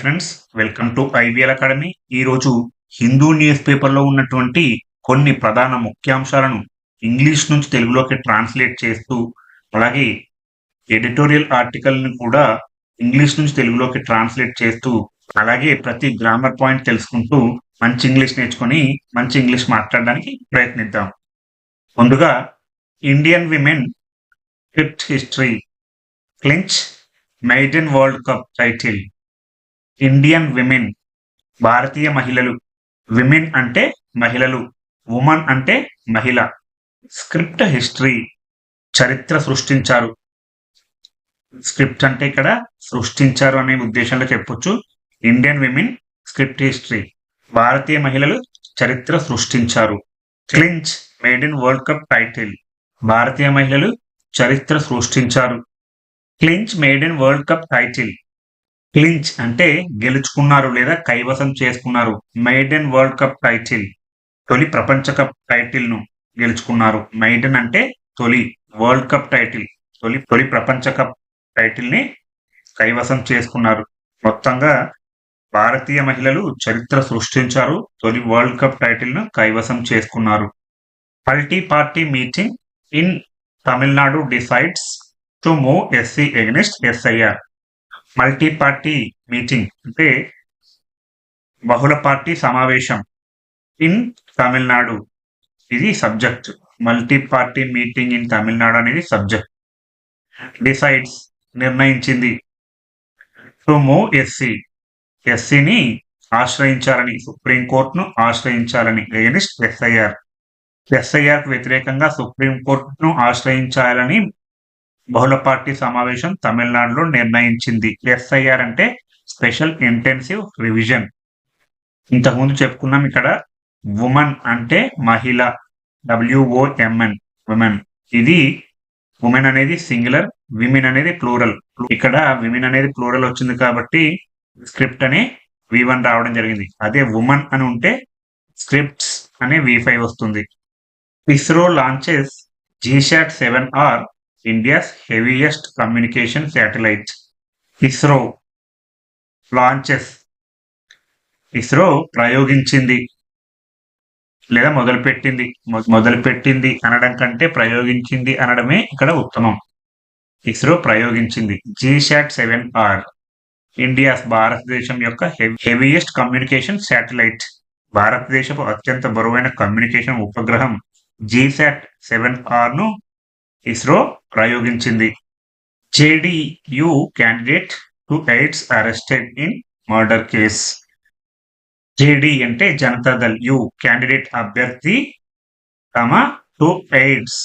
Friends welcome to IVL academy ఈరోజు Hindu news పేపర్లో ఉన్నటువంటి కొన్ని ప్రధాన ముఖ్యాంశాలను ఇంగ్లీష్ నుంచి తెలుగులోకి ట్రాన్స్లేట్ చేస్తూ అలాగే ఎడిటోరియల్ ఆర్టికల్ని కూడా ఇంగ్లీష్ నుంచి తెలుగులోకి ట్రాన్స్లేట్ చేస్తూ అలాగే ప్రతి గ్రామర్ పాయింట్ తెలుసుకుంటూ మంచి ఇంగ్లీష్ నేర్చుకొని మంచి ఇంగ్లీష్ మాట్లాడడానికి ప్రయత్నిద్దాం. ముందుగా Indian women fifth history clinch maiden world cup title. Indian women భారతీయ మహిళలు. విమెన్ అంటే మహిళలు. ఉమన్ అంటే మహిళ. స్క్రిప్ట్ హిస్టరీ చరిత్ర సృష్టించారు. స్క్రిప్ట్ అంటే ఇక్కడ సృష్టించారు అనే ఉద్దేశంలో చెప్పొచ్చు. ఇండియన్ విమెన్ స్క్రిప్ట్ హిస్టరీ భారతీయ మహిళలు చరిత్ర సృష్టించారు. Clinch maiden world cup title భారతీయ మహిళలు చరిత్ర సృష్టించారు. Clinch maiden world cup title clinch అంటే గెలుచుకున్నారు లేదా కైవసం చేసుకున్నారు. Maiden world cup title. తొలి ప్రపంచ కప్ టైటిల్ను గెలుచుకున్నారు. మైడెన్ అంటే తొలి వరల్డ్ కప్ టైటిల్. తొలి తొలి ప్రపంచ కప్ టైటిల్ని కైవసం చేసుకున్నారు. మొత్తంగా భారతీయ మహిళలు చరిత్ర సృష్టించారు. తొలి వరల్డ్ కప్ టైటిల్ను కైవసం చేసుకున్నారు. Multi party meeting in Tamil Nadu decides to move SC against SIR. Multi party meeting అంటే బహుళ పార్టీ సమావేశం ఇన్ తమిళనాడు. ఇది subject. Multi party meeting in Tamil Nadu అనేది సబ్జెక్ట్. డిసైడ్స్ నిర్ణయించింది. To move SC. ఎస్సీని ఆశ్రయించాలని సుప్రీంకోర్టును ఆశ్రయించాలని ఎగనిస్ట్ ఎస్ఐఆర్ ఎస్ఐఆర్ వ్యతిరేకంగా సుప్రీంకోర్టును ఆశ్రయించాలని బహుళ పార్టీ సమావేశం తమిళనాడులో నిర్ణయించింది. ఎస్ఐఆర్ అంటే స్పెషల్ ఇంటెన్సివ్ రివిజన్. ఇంతకుముందు చెప్పుకున్నాం ఇక్కడ ఉమెన్ అంటే మహిళ. W O M N woman. ఇది ఉమెన్ అనేది సింగులర్ విమెన్ అనేది ప్లూరల్. ఇక్కడ విమెన్ అనేది ప్లూరల్ వచ్చింది కాబట్టి స్క్రిప్ట్ అనే వి వన్ రావడం జరిగింది. అదే ఉమెన్ అని ఉంటే స్క్రిప్ట్స్ అనే వి ఫైవ్ వస్తుంది. ISRO launches GSAT seven R India's heaviest communication satellite ISRO launches ISRO ప్రయోగించింది లేదా మొదలుపెట్టింది మొ- మొదలుపెట్టింది అనడం కంటే ప్రయోగించింది అనడమే ఇక్కడ ఉత్తమం. ISRO ప్రయోగించింది. GSAT seven R India's Bharatadesam యొక్క హెవీయెస్ట్ కమ్యూనికేషన్ శాటిలైట్ భారతదేశపు అత్యంత బరువైన కమ్యూనికేషన్ ఉపగ్రహం జీశాట్ సెవెన్ ఆర్ను ISRO ప్రయోగించింది. JDU candidate two aides arrested in murder case. JD అంటే జనతాదళ్ యు క్యాండిడేట్ అభ్యర్థి తమ టు ఎయిడ్స్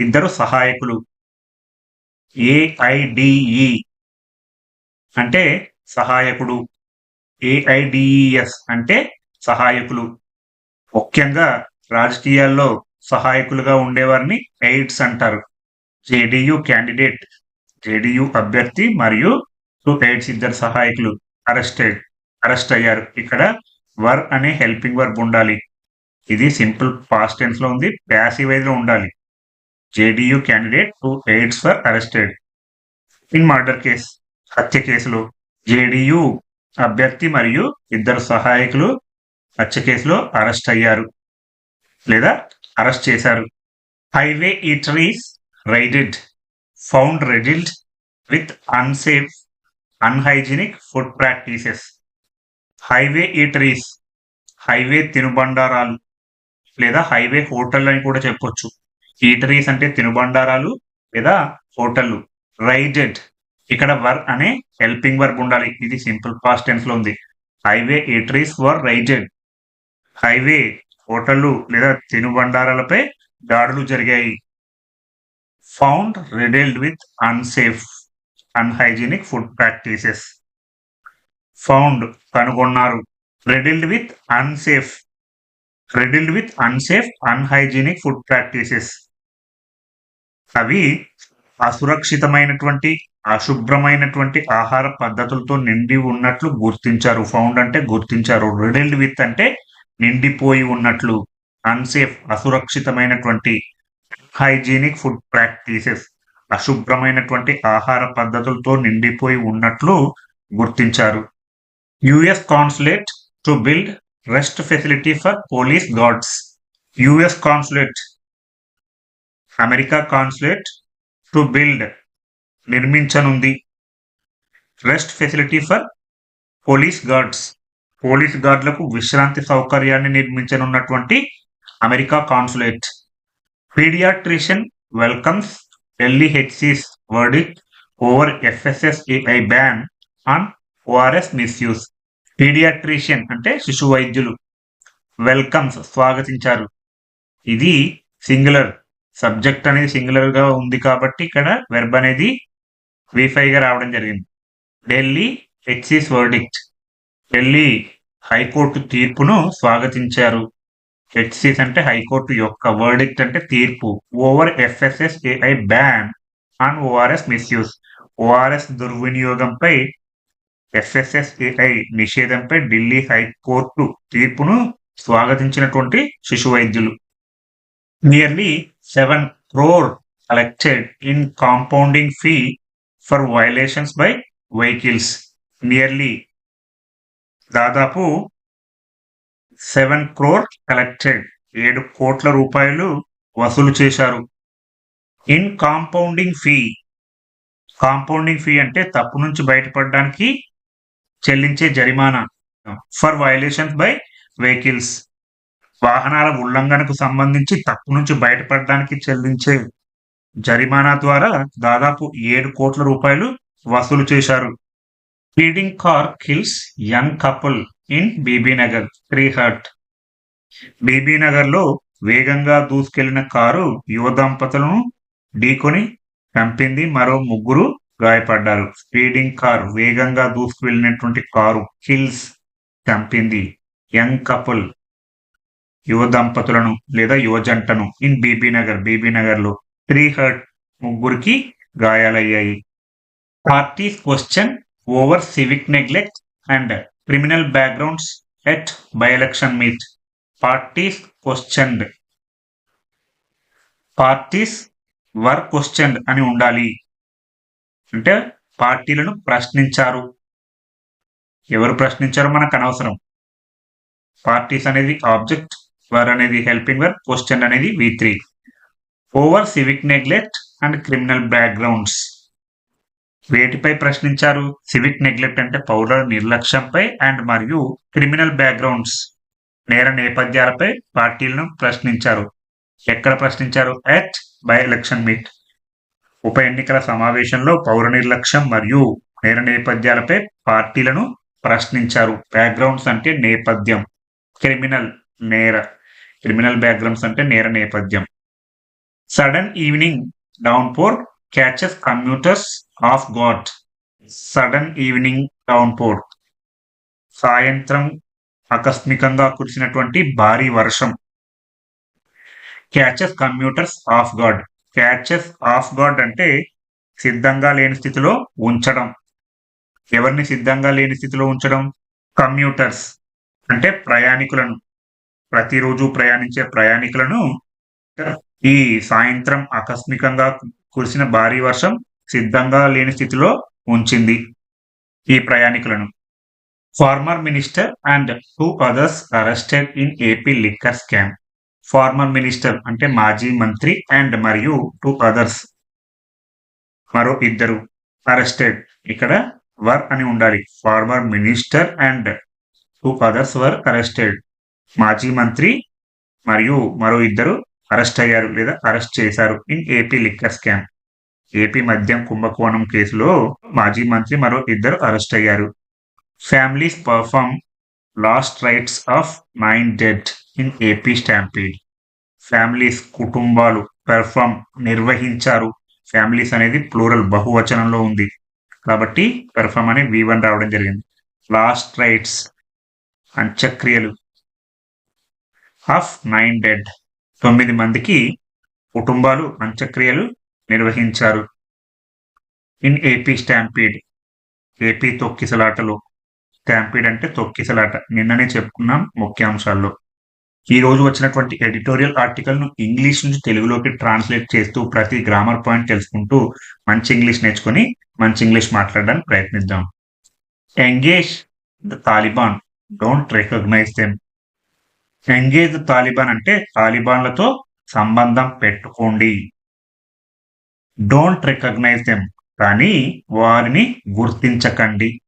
ఇద్దరు సహాయకులు. ఏఐడిఈ అంటే సహాయకుడు. ఏఐడిఈఎస్ అంటే సహాయకులు. ముఖ్యంగా రాజకీయాల్లో సహాయకులుగా ఉండేవారిని ఎయిడ్స్ అంటారు. జేడియు క్యాండిడేట్ జేడియు అభ్యర్థి మరియు టూ ఎయిడ్స్ ఇద్దరు సహాయకులు అరెస్టెడ్ అరెస్ట్ అయ్యారు. ఇక్కడ వర్ అనే హెల్పింగ్ వర్బ్ ఉండాలి. ఇది సింపుల్ పాస్ట్ టెన్స్లో ఉంది ప్యాసివ్లో ఉండాలి. JDU candidate two aides for arrested. In murder case హత్య కేసులో జేడియు అభ్యర్థి మరియు ఇద్దరు సహాయకులు హత్య కేసులో అరెస్ట్ అయ్యారు. లేదా అరెస్ట్ చేశారు. Highway eateries raided found riddled with unsafe unhygienic food practices. Highway eateries highway తినుబండారాలు లేదా హైవే హోటల్ అని కూడా చెప్పొచ్చు. ఈటరీస్ అంటే తినుబండారాలు లేదా హోటళ్ళు. రైడెడ్ ఇక్కడ వర్ అనే హెల్పింగ్ వర్క్ ఉండాలి. ఇది సింపుల్ పాస్ట్ టెన్స్లో ఉంది. Highway eateries were raided. Highway హోటళ్ళు లేదా తినుబండారాలపై దాడులు జరిగాయి. Found riddled with unsafe unhygienic food practices. Found కనుగొన్నారు. Riddled with unsafe riddled with unsafe unhygienic food practices. అవి అసురక్షితమైనటువంటి అశుభ్రమైనటువంటి ఆహార పద్ధతులతో నిండి ఉన్నట్లు గుర్తించారు. ఫౌండ్ అంటే గుర్తించారు. రిడిల్డ్ విత్ అంటే నిండిపోయి ఉన్నట్లు అన్సేఫ్ అసురక్షితమైనటువంటి హైజీనిక్ ఫుడ్ ప్రాక్టీసెస్ అశుభ్రమైనటువంటి ఆహార పద్ధతులతో నిండిపోయి ఉన్నట్లు గుర్తించారు. US consulate to build rest facility for police guards US consulate America consulate to build నిర్మించనుంది. Rest facility for police guards police గార్డులకు విశ్రాంతి సౌకర్యాన్ని నిర్మించనున్నటువంటి America consulate. Paediatrician welcomes Delhi HC's verdict over FSSAI ban on ORS misuse. Paediatrician అంటే శిశు వైద్యులు. Welcomes స్వాగతించారు. ఇది singular. Subject అనేది సింగులర్గా ఉంది కాబట్టి ఇక్కడ వెర్బ్ అనేది వీఫైగా రావడం జరిగింది. Delhi HC's verdict. Delhi high court తీర్పును స్వాగతించారు. హెచ్సిస్ అంటే హైకోర్టు యొక్క వర్డిక్ట్ అంటే తీర్పు. Over FSS AI ban on ORS misuse ORS దుర్వినియోగంపై FSS AI నిషేధంపై ఢిల్లీ హైకోర్టు తీర్పును స్వాగతించినటువంటి శిశు వైద్యులు nearly seven crore collected in compounding fee for violations by vehicles nearly దాదాపు సెవెన్ క్రోర్ కలెక్టెడ్ ఏడు కోట్ల రూపాయలు వసూలు చేశారు. In compounding fee compounding fee అంటే తప్పు నుంచి బయటపడడానికి చెల్లించే జరిమానా ఫర్ వైలేషన్స్ బై వెహికల్స్. వాహనాల ఉల్లంఘనకు సంబంధించి తప్పు నుంచి బయటపడడానికి చెల్లించే జరిమానా ద్వారా దాదాపు ఏడు కోట్ల రూపాయలు వసూలు చేశారు. Speeding car kills young couple in Bibinagar three hurt బీబీనగర్లో వేగంగా దూసుకెళ్ళిన కారు యువ దంపతులను ఢీకొని చంపింది మరో ముగ్గురు గాయపడ్డారు. స్పీడింగ్ కార్ వేగంగా దూసుకు వెళ్ళినటువంటి కారు కిల్స్ చంపింది యంగ్ కపుల్ యువ దంపతులను లేదా యువ జంటను ఇన్ బీబీనగర్ బీబీనగర్లో త్రీ హర్ట్ ముగ్గురికి గాయాలయ్యాయి. Parties question over civic neglect and criminal backgrounds at by election meet parties questioned parties were questioned అని ఉండాలి. అంటే పార్టీలను ప్రశ్నించారు. ఎవరు ప్రశ్నించారో మనకు అనవసరం. పార్టీస్ అనేది ఆబ్జెక్ట్ వర్ అనేది హెల్పింగ్ వర్ క్వశ్చన్ అనేది V three over civic neglect and criminal backgrounds వేటిపై ప్రశ్నించారు? సివిక్ నెగ్లెక్ట్ అంటే పౌరుల నిర్లక్ష్యంపై అండ్ మరియు క్రిమినల్ బ్యాక్గ్రౌండ్స్ నేర నేపథ్యాలపై పార్టీలను ప్రశ్నించారు. ఎక్కడ ప్రశ్నించారు? ఎట్ బై ఎలక్షన్ మీట్ ఉప ఎన్నికల సమావేశంలో పౌర నిర్లక్ష్యం మరియు నేర నేపథ్యాలపై పార్టీలను ప్రశ్నించారు. బ్యాక్గ్రౌండ్స్ అంటే నేపథ్యం. క్రిమినల్ నేర. క్రిమినల్ బ్యాక్గ్రౌండ్స్ అంటే నేర నేపథ్యం. Sudden evening downpour catches commuters off guard sudden evening downpour సాయంత్రం ఆకస్మికంగా కురిసినటువంటి భారీ వర్షం. Catches commuters off guard catches off guard అంటే సిద్ధంగా లేని స్థితిలో ఉంచడం. ఎవరిని సిద్ధంగా లేని స్థితిలో ఉంచడం? కమ్యూటర్స్ అంటే ప్రయాణికులను. ప్రతిరోజు ప్రయాణించే ప్రయాణికులను. ఈ సాయంత్రం ఆకస్మికంగా కురిసిన భారీ వర్షం సిద్ధంగా లేని స్థితిలో ఉంచింది ఈ ప్రయాణికులను. Former minister and two others arrested in AP liquor scam. Former minister అంటే మాజీ మంత్రి అండ్ మరియు టూ అదర్స్ మరో ఇద్దరు అరెస్టెడ్. ఇక్కడ వర్ అని ఉండాలి. Former minister and two others were arrested. మాజీ మంత్రి మరియు మరో ఇద్దరు అరెస్ట్ అయ్యారు లేదా అరెస్ట్ చేశారు in AP liquor scam AP మద్యం కుంభకోణం కేసులో మాజీ మంత్రి మరో ఇద్దరు అరెస్ట్ అయ్యారు. Families perform last rites of nine dead in AP stampede families కుటుంబాలు పెర్ఫామ్ నిర్వహించారు. ఫ్యామిలీస్ అనేది ప్లూరల్ బహువచనంలో ఉంది. కాబట్టి పెర్ఫామ్ అనే వి వన్ రావడం జరిగింది. లాస్ట్ రైట్స్ అంత్యక్రియలు ఆఫ్ నైన్ డెడ్ తొమ్మిది మందికి కుటుంబాలు అంత్యక్రియలు నిర్వహించారు. ఇన్ ఏపీ స్టాంపీడ్ ఏపీ తొక్కిసలాటలు. స్టాంపీడ్ అంటే తొక్కిసలాట. నిన్ననే చెప్పుకున్నాం ముఖ్యాంశాల్లో. ఈ రోజు వచ్చినటువంటి ఎడిటోరియల్ ఆర్టికల్ను ఇంగ్లీష్ నుంచి తెలుగులోకి ట్రాన్స్లేట్ చేస్తూ ప్రతి గ్రామర్ పాయింట్ తెలుసుకుంటూ మంచి ఇంగ్లీష్ నేర్చుకొని మంచి ఇంగ్లీష్ మాట్లాడడానికి ప్రయత్నిద్దాం. Engage the Taliban don't recognize them engage Taliban అంటే తాలిబాన్లతో సంబంధం పెట్టుకోండి. డోంట్ రికగ్నైజ్ దెమ్ కానీ వారిని గుర్తించకండి.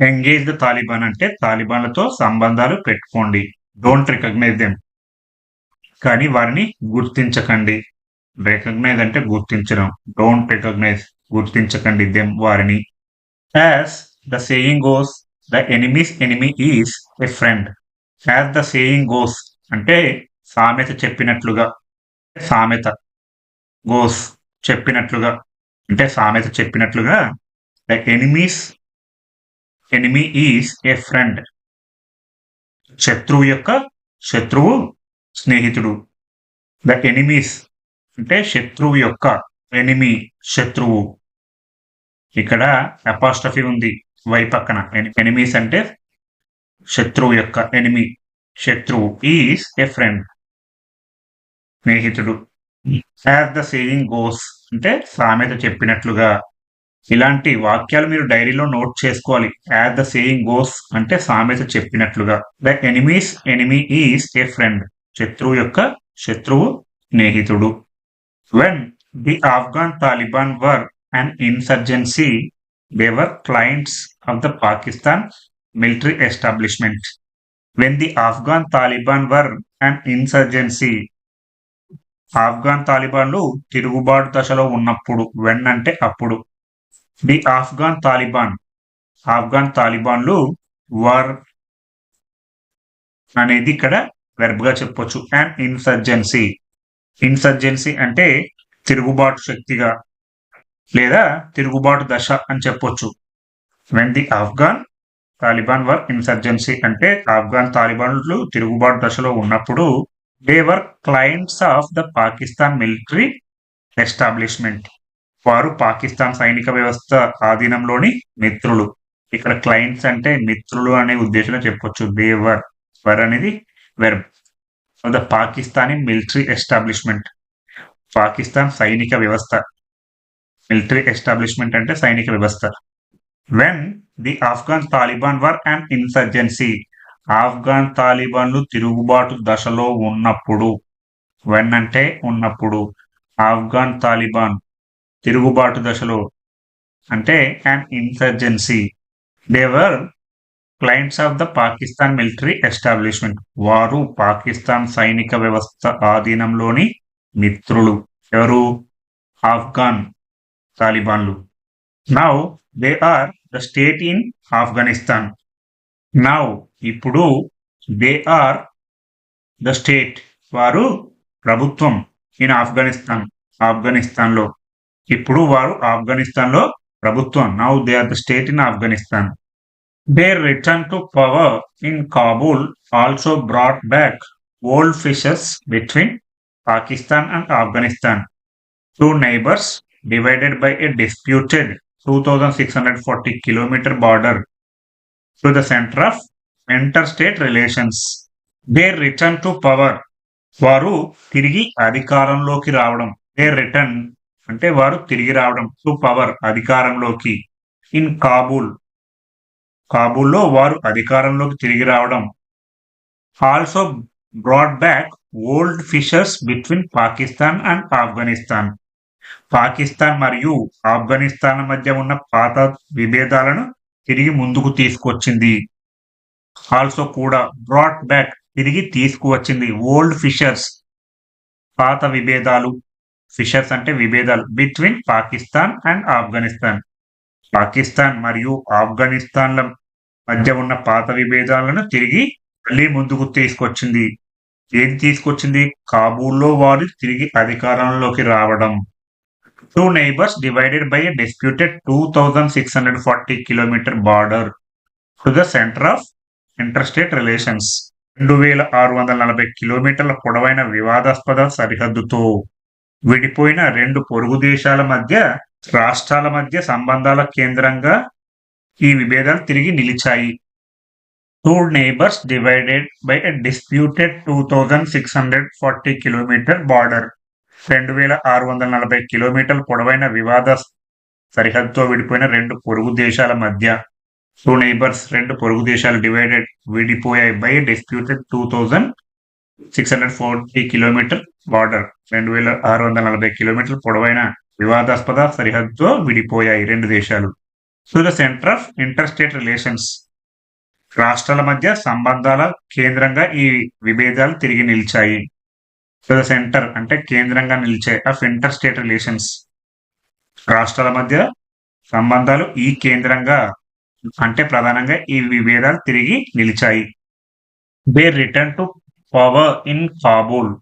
ఎంగేజ్ ద తాలిబాన్ అంటే తాలిబాన్లతో సంబంధాలు పెట్టుకోండి. డోంట్ రికగ్నైజ్ దెమ్ కానీ వారిని గుర్తించకండి. రికగ్నైజ్ అంటే గుర్తించడం. డోంట్ రికగ్నైజ్ గుర్తించకండి దెమ్ వారిని. As the saying goes the enemy's enemy is a friend as the saying goes అంటే సామెత చెప్పినట్లుగా సామెత గోస్ చెప్పినట్లుగా అంటే సామెత చెప్పినట్లుగా the enemy's enemy is a friend శత్రువు యొక్క శత్రువు స్నేహితుడు. ద ఎనిమీస్ అంటే శత్రువు యొక్క ఎనిమి శత్రువు. ఇక్కడ అపాస్ట్రఫీ ఉంది వై పక్కన. ఎనిమీస్ అంటే శత్రువు యొక్క ఎనిమి శత్రువు ఈస్ ఏ ఫ్రెండ్ స్నేహితుడు. యాజ్ ద సేయింగ్ గోస్ అంటే సామెత చెప్పినట్లుగా ఇలాంటి వాక్యాలు మీరు డైరీలో నోట్ చేసుకోవాలి. యాజ్ ద సేయింగ్ గోస్ అంటే సామెత చెప్పినట్లుగా. The enemy's enemy is a friend శత్రువు యొక్క శత్రువు స్నేహితుడు. When the Afghan Taliban were and insurgency they were clients of the Pakistan military establishment when the Afghan Taliban were and insurgency Afghan తాలిబాన్లు తిరుగుబాటు దశలో ఉన్నప్పుడు వెన్ అంటే అప్పుడు. ది ఆఫ్ఘాన్ తాలిబాన్ ఆఫ్ఘాన్ తాలిబాన్లు వర్ అనేది ఇక్కడ వెర్బ్గా చెప్పొచ్చు. అండ్ ఇన్సర్జెన్సీ ఇన్సర్జెన్సీ అంటే తిరుగుబాటు శక్తిగా లేదా తిరుగుబాటు దశ అని చెప్పొచ్చు. When the Afghan Taliban were insurgency అంటే ఆఫ్ఘాన్ తాలిబాన్లు తిరుగుబాటు దశలో ఉన్నప్పుడు they were clients of the Pakistan military establishment వారు పాకిస్తాన్ సైనిక వ్యవస్థ ఆధీనంలోని మిత్రులు. ఇక్కడ క్లయింట్స్ అంటే మిత్రులు అనే ఉద్దేశంలో చెప్పొచ్చు. దేవర్ వర్ అనేది verb the Pakistani military establishment Pakistan సైనిక వ్యవస్థ. మిలిటరీ ఎస్టాబ్లిష్మెంట్ అంటే సైనిక వ్యవస్థ. When the Afghan Taliban were and insurgency Afghan తాలిబాన్లు తిరుగుబాటు దశలో ఉన్నప్పుడు వెన్ అంటే ఉన్నప్పుడు ఆఫ్ఘాన్ తాలిబాన్ తిరుగుబాటు దశలో అంటే and insurgency they were clients of the Pakistan military establishment వారు పాకిస్తాన్ సైనిక వ్యవస్థ ఆధీనంలోని మిత్రులు. ఎవరు? Afghan తాలిబాన్లు. Now they are the state in Afghanistan now ఇప్పుడు దే ఆర్ ద స్టేట్ వారు ప్రభుత్వం ఇన్ ఆఫ్ఘనిస్తాన్ ఆఫ్ఘనిస్తాన్లో ఇప్పుడు వారు ఆఫ్ఘనిస్తాన్లో ప్రభుత్వం now they are the state in Afghanistan they return to power in Kabul also brought back old fissures between Pakistan and Afghanistan two neighbours divided by a disputed 2640 kilometer border to the center of interstate relations. Their return to power. వారు తిరిగి అధికారంలోకి రావడం. They return అంటే వారు తిరిగి రావడం to power అధికారంలోకి. In Kabul కాబూల్లో వారు అధికారంలోకి తిరిగి రావడం. Also brought back old fissures between Pakistan and Afghanistan Pakistan మరియు ఆఫ్ఘనిస్తాన్ మధ్య ఉన్న పాత విభేదాలను తిరిగి ముందుకు తీసుకొచ్చింది. ఆల్సో కూడా బ్రాడ్ బ్యాక్ తిరిగి తీసుకువచ్చింది. ఓల్డ్ ఫిషర్స్ పాత విభేదాలు. ఫిషర్స్ అంటే విభేదాలు. Between Pakistan and Afghanistan. Pakistan మరియు ఆఫ్ఘనిస్తాన్ల మధ్య ఉన్న పాత విభేదాలను తిరిగి మళ్ళీ ముందుకు తీసుకొచ్చింది. ఏది తీసుకొచ్చింది? కాబూల్లో వారు తిరిగి అధికారంలోకి రావడం. Two neighbours divided by disputed two thousand six hundred forty kilometre border to the centre of interstate relations రెండు వేల ఆరు వందల నలభై కిలోమీటర్ల పొడవైన వివాదాస్పద సరిహద్దుతో విడిపోయిన రెండు పొరుగు దేశాల మధ్య రాష్ట్రాల మధ్య సంబంధాల కేంద్రంగా ఈ విభేదాలు తిరిగి నిలిచాయి. Two neighbours divided by a disputed two thousand six hundred forty kilometre border రెండు వేల ఆరు వందల నలభై కిలోమీటర్ల పొడవైన వివాద సరిహద్దుతో విడిపోయిన రెండు పొరుగు దేశాల మధ్య టూ నైబర్స్ రెండు పొరుగు దేశాలు divided విడిపోయాయి by disputed two thousand six hundred forty kilometre border రెండు వేల ఆరు వందల నలభై కిలోమీటర్ల పొడవైన వివాదాస్పద సరిహద్దుతో విడిపోయాయి రెండు దేశాలు. To the centre of interstate relations రాష్ట్రాల మధ్య సంబంధాల కేంద్రంగా ఈ విభేదాలు తిరిగి నిలిచాయి. టు సెంటర్ అంటే కేంద్రంగా నిలిచాయి ఆఫ్ ఇంటర్ స్టేట్ రిలేషన్స్ రాష్ట్రాల మధ్య సంబంధాలు ఈ కేంద్రంగా అంటే ప్రధానంగా ఈ విభేదాలు తిరిగి నిలిచాయి. They return to power in Kabul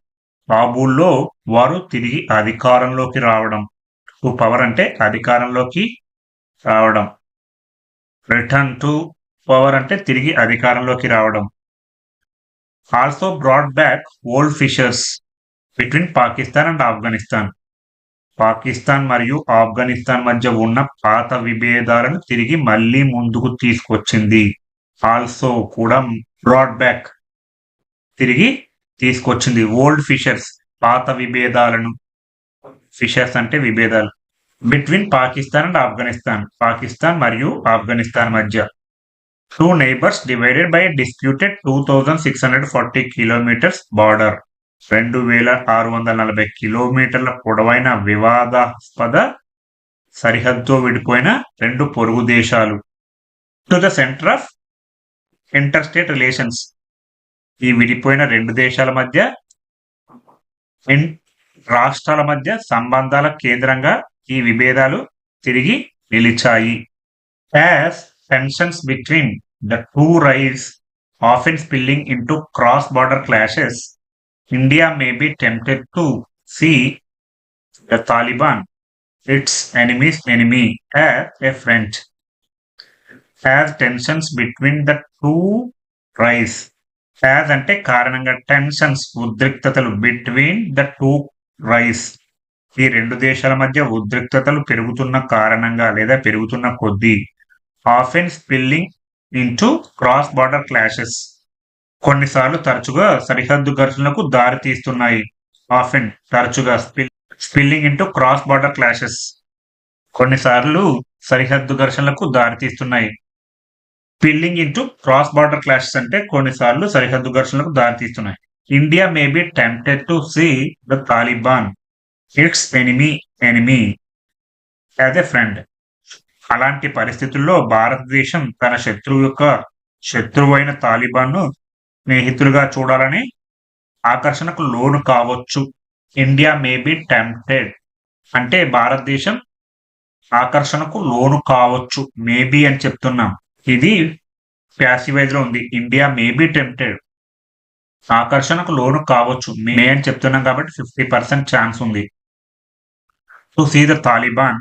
కాబూల్లో వారు తిరిగి అధికారంలోకి రావడం. టు పవర్ అంటే అధికారంలోకి రావడం. రిటర్న్ టు పవర్ అంటే తిరిగి అధికారంలోకి రావడం. Also brought back old fissures between Pakistan and Afghanistan. Pakistan మరియు ఆఫ్ఘనిస్తాన్ మధ్య ఉన్న పాత విభేదాలను తిరిగి మళ్ళీ ముందుకు తీసుకొచ్చింది. ఆల్సో కూడా బ్రాడ్ బ్యాక్ తిరిగి తీసుకొచ్చింది. ఓల్డ్ ఫిషర్స్ పాత విభేదాలను. ఫిషర్స్ అంటే విభేదాలు. Between Pakistan and Afghanistan. Pakistan మరియు ఆఫ్ఘనిస్తాన్ మధ్య. Two neighbours divided by disputed two thousand six hundred forty kilometres border రెండు వేల ఆరు వందల నలభై కిలోమీటర్ల పొడవైన వివాదాస్పద సరిహద్దుతో విడిపోయిన రెండు పొరుగు దేశాలు. To the centre of interstate relations ఈ విడిపోయిన రెండు దేశాల మధ్య రాష్ట్రాల మధ్య సంబంధాల కేంద్రంగా ఈ విభేదాలు తిరిగి నిలిచాయి. As tensions between the two rise often spilling into cross border clashes India may be tempted to see the Taliban, its enemy's enemy, as a friend. As tensions between the two rise, as అంటే కారణంగా tensions ఉద్రిక్తతలు between the two rice ఈ రెండు దేశాల మధ్య ఉద్రిక్తతలు పెరుగుతున్న కారణంగా లేదా పెరుగుతున్న కొద్దీ often spilling into cross border clashes కొన్నిసార్లు తరచుగా సరిహద్దు ఘర్షణలకు దారి తీస్తున్నాయి. ఆఫెన్ తరచుగా spill spilling into cross border clashes కొన్నిసార్లు సరిహద్దు ఘర్షణలకు దారి తీస్తున్నాయి. Spilling into cross border clashes అంటే కొన్నిసార్లు సరిహద్దు ఘర్షణలకు దారి తీస్తున్నాయి. India may be tempted to see the Taliban its enemy enemy as a friend అలాంటి పరిస్థితుల్లో భారతదేశం తన శత్రువు యొక్క శత్రువు అయిన తాలిబాన్ను స్నేహితులుగా చూడాలని ఆకర్షణకు లోను కావచ్చు. India may be tempted. అంటే భారతదేశం ఆకర్షణకు లోను కావచ్చు. మేబీ అని చెప్తున్నాం. ఇది ప్యాసివైజ్లో ఉంది. India may be tempted. ఆకర్షణకు లోను కావచ్చు. మే అని చెప్తున్నాం కాబట్టి ఫిఫ్టీ పర్సెంట్ ఛాన్స్ ఉంది. To see the Taliban.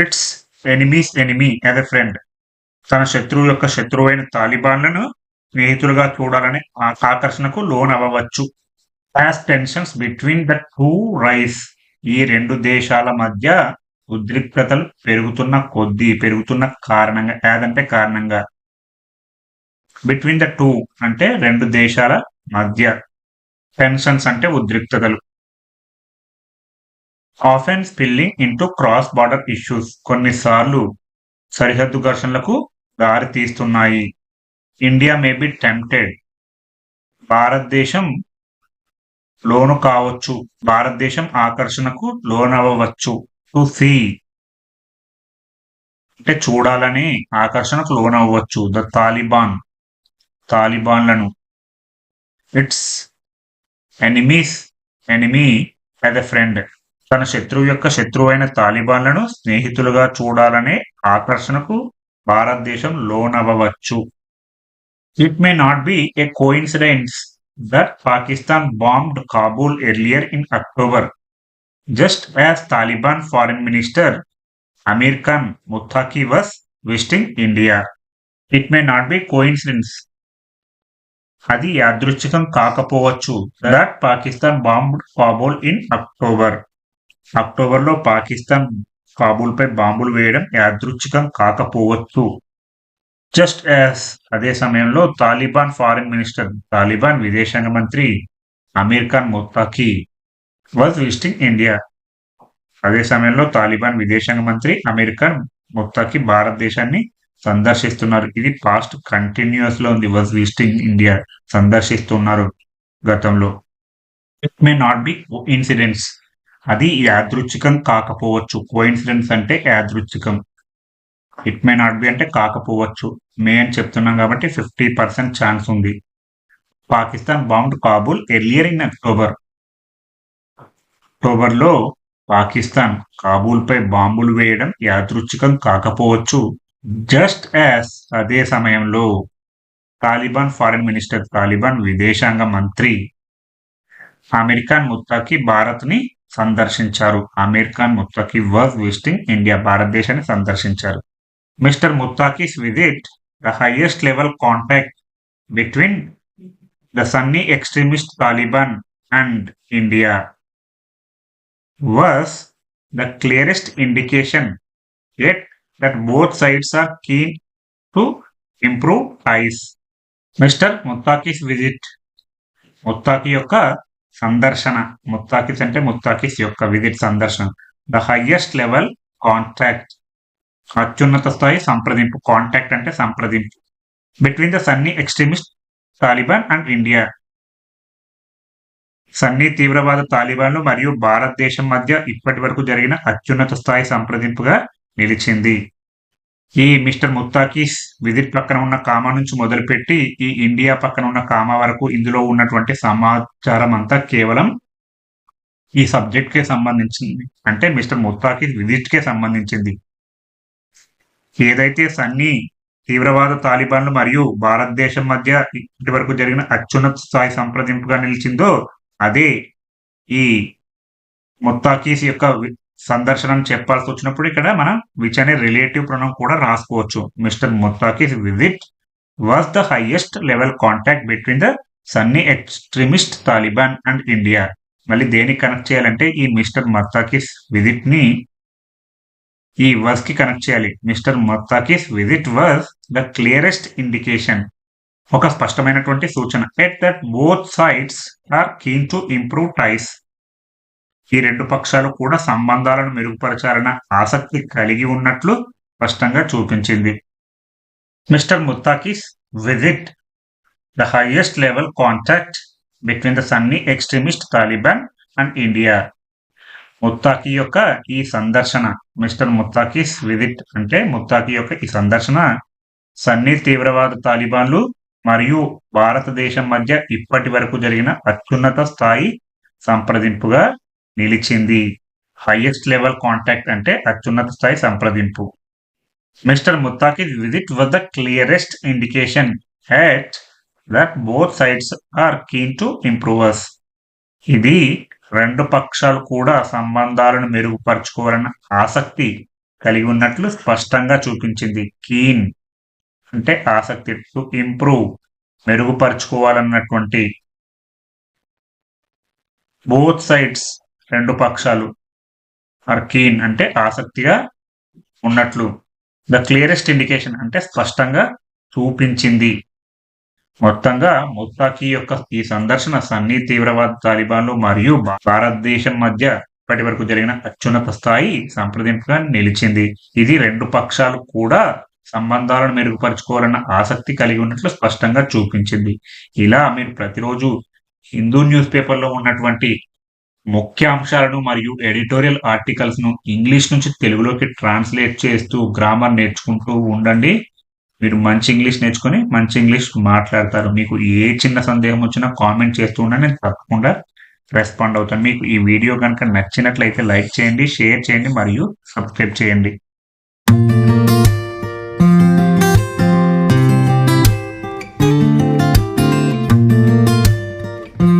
Its enemy's enemy as a friend. తన శత్రువు యొక్క శత్రువైన తాలిబాన్లను స్నేహితులుగా చూడాలని ఆకర్షణకు లోన్ అవ్వవచ్చు as tensions between the two rise ఈ రెండు దేశాల మధ్య ఉద్రిక్తతలు పెరుగుతున్న కొద్దీ పెరుగుతున్న కారణంగా యాదంటే కారణంగా. బిట్వీన్ ద టూ అంటే రెండు దేశాల మధ్య టెన్షన్స్ అంటే ఉద్రిక్తతలు. Often spilling into cross border issues కొన్నిసార్లు సరిహద్దు ఘర్షణలకు దారి తీస్తున్నాయి ఇండియా మే బి టెంప్టెడ్ భారతదేశం లోను కావచ్చు. భారతదేశం ఆకర్షణకు లోనవ్వచ్చు. టు సీ అంటే చూడాలని ఆకర్షణకు లోనవ్వచ్చు. The Taliban తాలిబాన్లను. It's enemies enemy as a friend తన శత్రువు యొక్క శత్రువు అయిన తాలిబాన్లను స్నేహితులుగా చూడాలనే ఆకర్షణకు భారతదేశం లోనవ్వచ్చు. It may not be a coincidence that Pakistan bombed Kabul earlier in October just as Taliban foreign minister Amir Khan Muttaqi was visiting India it may not be coincidence అది యాదృచ్ఛికం కాకపోవచ్చు that Pakistan bombed Kabul in October అక్టోబర్లో పాకిస్తాన్ కాబూల్పై బాంబులు వేయడం యాదృచ్ఛికం కాకపోవచ్చు. Just as అదే సమయంలో Taliban foreign minister Taliban విదేశాంగ మంత్రి Amir Khan Muttaqi was visiting India అదే సమయంలో తాలిబాన్ విదేశాంగ మంత్రి అమీర్ ఖాన్ ముత్తాకి భారతదేశాన్ని సందర్శిస్తున్నారు. ఇది పాస్ట్ కంటిన్యూస్లో ఉంది. వాజ్ విజిటింగ్ ఇండియా సందర్శిస్తున్నారు గతంలో. It may not be incidents అది యాదృచ్ఛికం కాకపోవచ్చు. కోఇన్సిడెన్స్ అంటే యాదృచ్ఛికం. ఇట్ మే నాట్ బి అంటే కాకపోవచ్చు. మే అని చెప్తున్నాం కాబట్టి ఫిఫ్టీ పర్సెంట్ ఛాన్స్ ఉంది. Pakistan bombed Kabul earlier in October. అక్టోబర్లో పాకిస్తాన్ కాబూల్పై బాంబులు వేయడం యాదృచ్ఛికం కాకపోవచ్చు. జస్ట్ యాజ్ అదే సమయంలో తాలిబాన్ ఫారెన్ మినిస్టర్ తాలిబాన్ విదేశాంగ మంత్రి అమెరికాన్ ముత్తాకి భారత్ని సందర్శించారు. Amir Khan Muttaqi was visiting India భారతదేశాన్ని సందర్శించారు. Mister Muttaqi's visit the highest level contact between the Sunni extremist Taliban and India was the clearest indication yet that both sides are keen to improve ties. Mister Muttaqi's visit Muttaqi యొక్క సందర్శన ముత్తాకిస్ అంటే ముత్తాకిస్ యొక్క visit సందర్శన the highest level contact అత్యున్నత స్థాయి సంప్రదింపు contact అంటే సంప్రదింపు. Between the Sunni extremist Taliban and India Sunni తీవ్రవాద తాలిబాన్లు మరియు భారతదేశం మధ్య ఇప్పటి వరకు జరిగిన అత్యున్నత స్థాయి సంప్రదింపుగా నిలిచింది. ఈ మిస్టర్ ముత్తాకీస్ విజిట్ పక్కన ఉన్న కామా నుంచి మొదలుపెట్టి ఈ ఇండియా పక్కన ఉన్న కామా వరకు ఇందులో ఉన్నటువంటి సమాచారం అంతా కేవలం ఈ సబ్జెక్ట్కే సంబంధించింది. అంటే మిస్టర్ ముత్తాకీస్ విజిట్ కే సంబంధించింది. ఏదైతే సన్నీ తీవ్రవాద తాలిబాన్లు మరియు భారతదేశం మధ్య ఇప్పటి వరకు జరిగిన అత్యున్నత స్థాయి సంప్రదింపుగా నిలిచిందో అదే ఈ ముత్తాకీస్ యొక్క సందర్శనం చెప్పాల్సి వచ్చినప్పుడు ఇక్కడ మనం విచ్ అనే రిలేటివ్ ప్రణం కూడా రాసుకోవచ్చు. Mister Muttaqi's visit was the highest level contact between the Sunni extremist Taliban and India. మళ్ళీ దేనికి కనెక్ట్ చేయాలంటే ఈ మిస్టర్ ముత్తాకీస్ విజిట్ని ఈ వర్స్కి కనెక్ట్ చేయాలి. Mister Muttaqi's visit was the clearest indication ఒక స్పష్టమైనటువంటి సూచన. At that both sides are keen to improve ties ఈ రెండు పక్షాలు కూడా సంబంధాలను మెరుగుపరచాలన్న ఆసక్తి కలిగి ఉన్నట్లు స్పష్టంగా చూపించింది. Mister Muttaqi's visit the highest level contact between the Sunni extremist Taliban and India Muttaqi యొక్క ఈ సందర్శన. మిస్టర్ ముత్తాకిస్ విజిట్ అంటే ముత్తాకి యొక్క ఈ సందర్శన. సన్నీ తీవ్రవాద తాలిబాన్లు మరియు భారతదేశం మధ్య ఇప్పటి వరకు జరిగిన అత్యున్నత స్థాయి సంప్రదింపుగా నిలిచింది. హైయెస్ట్ లెవెల్ కాంటాక్ట్ అంటే అత్యున్నత స్థాయి సంప్రదింపు. Mister Muttaqi visit was the clearest indication at that both sides are keen to improvers ఇది రెండు పక్షాలు కూడా సంబంధాలను మెరుగుపరుచుకోవాలన్న ఆసక్తి కలిగి ఉన్నట్లు స్పష్టంగా చూపించింది. కీన్ అంటే ఆసక్తి టు ఇంప్రూవ్ మెరుగుపరుచుకోవాలన్నటువంటి బోత్ సైడ్స్ రెండు పక్షాలు ఆర్ కీన్ అంటే ఆసక్తిగా ఉన్నట్లు. ద క్లియరెస్ట్ ఇండికేషన్ అంటే స్పష్టంగా చూపించింది. మొత్తంగా ముత్తాకి యొక్క ఈ సందర్శన సన్నీ తీవ్రవాద తాలిబాన్లు మరియు భారతదేశం మధ్య ఇప్పటి వరకు జరిగిన అత్యున్నత స్థాయి సంప్రదింపుగా నిలిచింది. ఇది రెండు పక్షాలు కూడా సంబంధాలను మెరుగుపరుచుకోవాలన్న ఆసక్తి కలిగి ఉన్నట్లు స్పష్టంగా చూపించింది. ఇలా మీరు ప్రతిరోజు హిందూ న్యూస్ పేపర్లో ఉన్నటువంటి ముఖ్య అంశాలను మరియు ఎడిటోరియల్ ఆర్టికల్స్ను ఇంగ్లీష్ నుంచి తెలుగులోకి ట్రాన్స్లేట్ చేస్తూ గ్రామర్ నేర్చుకుంటూ ఉండండి. మీరు మంచి ఇంగ్లీష్ నేర్చుకొని మంచి ఇంగ్లీష్ మాట్లాడతారు. మీకు ఏ చిన్న సందేహం వచ్చినా కామెంట్ చేస్తూ ఉండండి. నేను తప్పకుండా రెస్పాండ్ అవుతాను. మీకు ఈ వీడియో కనుక నచ్చినట్లయితే లైక్ చేయండి షేర్ చేయండి మరియు సబ్స్క్రైబ్ చేయండి.